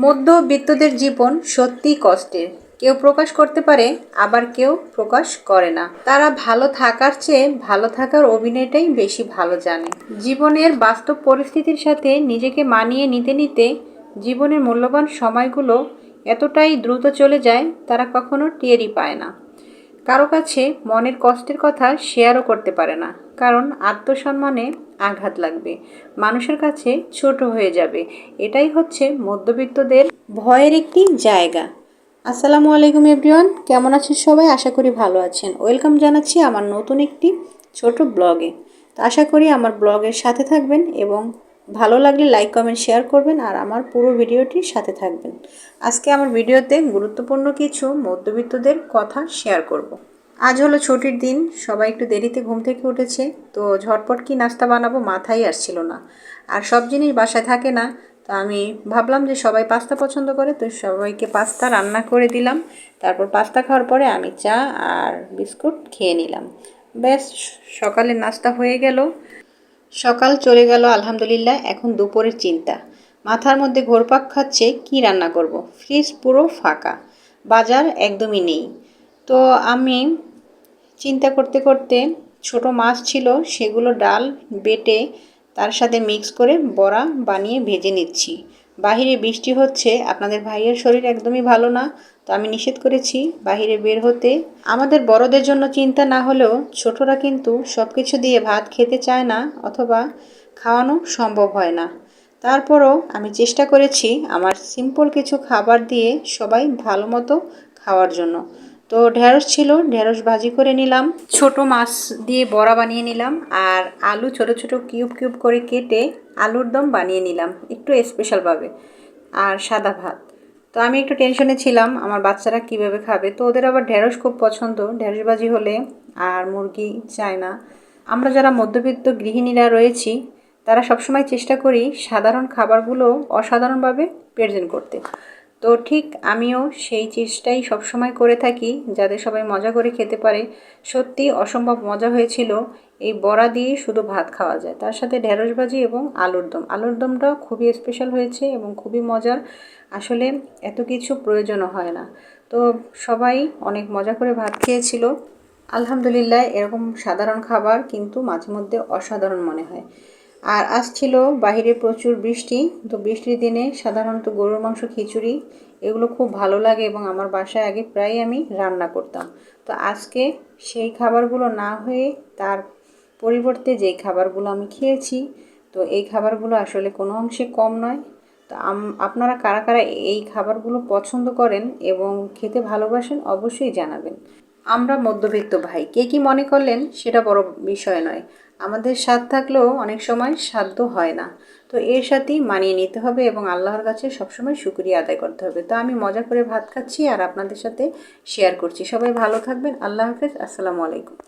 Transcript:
মধ্যবিত্তদের জীবন সত্যি কষ্টের। কেউ প্রকাশ করতে পারে, আবার কেউ প্রকাশ করে না। তারা ভালো থাকার চেয়ে ভালো থাকার অভিনয়টাই বেশি ভালো জানে। জীবনের বাস্তব পরিস্থিতির সাথে নিজেকে মানিয়ে নিতে নিতে জীবনের মূল্যবান সময়গুলো এতটাই দ্রুত চলে যায়, তারা কখনো টেরই পায় না। কারও কাছে মনের কষ্টের কথা শেয়ারও করতে পারে না, কারণ আত্মসম্মানে আঘাত লাগবে, মানুষের কাছে ছোট হয়ে যাবে। এটাই হচ্ছে মধ্যবিত্তদের ভয়ের একটি জায়গা। আসসালামু আলাইকুম এভরিওয়ান কেমন আছেন সবাই? আশা করি ভালো আছেন। ওয়েলকাম জানাচ্ছি আমার নতুন একটি ছোট ব্লগে তো আশা করি আমার ব্লগের সাথে থাকবেন এবং ভালো লাগলে লাইক কমেন্ট শেয়ার করবেন আর আমার পুরো ভিডিওটির সাথে থাকবেন। আজকে আমার ভিডিওতে গুরুত্বপূর্ণ কিছু মধ্যবিত্তদের কথা শেয়ার করব। আজ হলো ছুটির দিন, সবাই একটু দেরিতে ঘুম থেকে উঠেছে, তো ঝটপট কি নাস্তা বানাবো মাথায় আসছিল না। আর সব জিনিস বাসায় থাকে না, তো আমি ভাবলাম যে সবাই পাস্তা পছন্দ করে, তো সবাইকে পাস্তা রান্না করে দিলাম। তারপর পাস্তা খাওয়ার পরে আমি চা আর বিস্কুট খেয়ে নিলাম। ব্যাস, সকালের নাস্তা হয়ে গেল। সকাল চলে গেল, আলহামদুলিল্লাহ, এখন দুপুরের চিন্তা। মাথার মধ্যে ঘোরপাক খাচ্ছে, কি রান্না করব। ফ্রিজ পুরো ফাঁকা, বাজার একদমই নেই। তো আমি চিন্তা করতে করতে ছোট মাছ ছিল, সেগুলো ডাল বেটে তার সাথে মিক্স করে বড়া বানিয়ে ভেজে নিচ্ছি। বাহিরে বৃষ্টি হচ্ছে, আপনাদের ভাইয়ের শরীর একদমই ভালো না, তো আমি নিষেধ করেছি বাহিরে বের হতে। আমাদের বড়দের জন্য চিন্তা না হলেও ছোটরা কিন্তু সব কিছু দিয়ে ভাত খেতে চায় না অথবা খাওয়ানো সম্ভব হয় না। তারপরও আমি চেষ্টা করেছি আমার সিম্পল কিছু খাবার দিয়ে সবাই ভালো মতো খাওয়ার জন্য। তো ঢেঁড়স ছিল, ঢেঁড়স ভাজি করে নিলাম। ছোট মাছ দিয়ে বড়া বানিয়ে নিলাম আর আলু ছোট ছোট কিউব কিউব করে কেটে আলুর দম বানিয়ে নিলাম, একটু স্পেশালভাবে আর সাদা ভাত। তো আমি একটু টেনশনে ছিলাম, আমার বাচ্চারা কীভাবে খাবে? তো ওদের আবার ঢেঁড়স খুব পছন্দ, ঢেঁড়স ভাজি হলে আর মুরগি চায় না। আমরা যারা মধ্যবিত্ত গৃহিণীরা রয়েছি, তারা সবসময় চেষ্টা করি সাধারণ খাবারগুলো অসাধারণভাবে প্রেজেন্ট করতে। তো ঠিক আমিও সেই চেষ্টাই সবসময় করে থাকি যাতে সবাই মজা করে খেতে পারে। সত্যি অসম্ভব মজা হয়েছিল এই বড়া দিয়ে শুধু ভাত খাওয়া যায়। তার সাথে ঢেঁড়স ভাজি এবং আলুর দম। আলুর দমটাও খুবই স্পেশাল হয়েছে এবং খুবই মজার। আসলে এত কিছু প্রয়োজনও হয় না। তো সবাই অনেক মজা করে ভাত খেয়েছিল। আলহামদুলিল্লাহ এরকম সাধারণ খাবার কিন্তু মাঝে মধ্যে অসাধারণ মনে হয়। আর আজ ছিল বাহিরে প্রচুর বৃষ্টি, তো বৃষ্টির দিনে সাধারণত গরুর মাংস, খিচুড়ি এগুলো খুব ভালো লাগে এবং আমার বাসায় আগে প্রায় আমি রান্না করতাম। তো আজকে সেই খাবারগুলো না হয়ে তার পরিবর্তে যেই খাবারগুলো আমি খেয়েছি, তো এই খাবারগুলো আসলে কোনো অংশে কম নয়। তো আপনারা কারা কারা এই খাবারগুলো পছন্দ করেন এবং খেতে ভালোবাসেন অবশ্যই জানাবেন। আমরা মধ্যবিত্ত ভাই। কে কি মনে করলেন? সেটা বড় বিষয় নয়। আমাদের স্বাদ থাকলেও অনেক সময় সাধ্য হয় না। তো এর সাথেই মানিয়ে নিতে হবে এবং আল্লাহর কাছে সবসময় শুক্রিয়া আদায় করতে হবে। তো আমি মজা করে ভাত খাচ্ছি আর আপনাদের সাথে শেয়ার করছি। সবাই ভালো থাকবেন। আল্লাহ হাফেজ। আসসালামু আলাইকুম।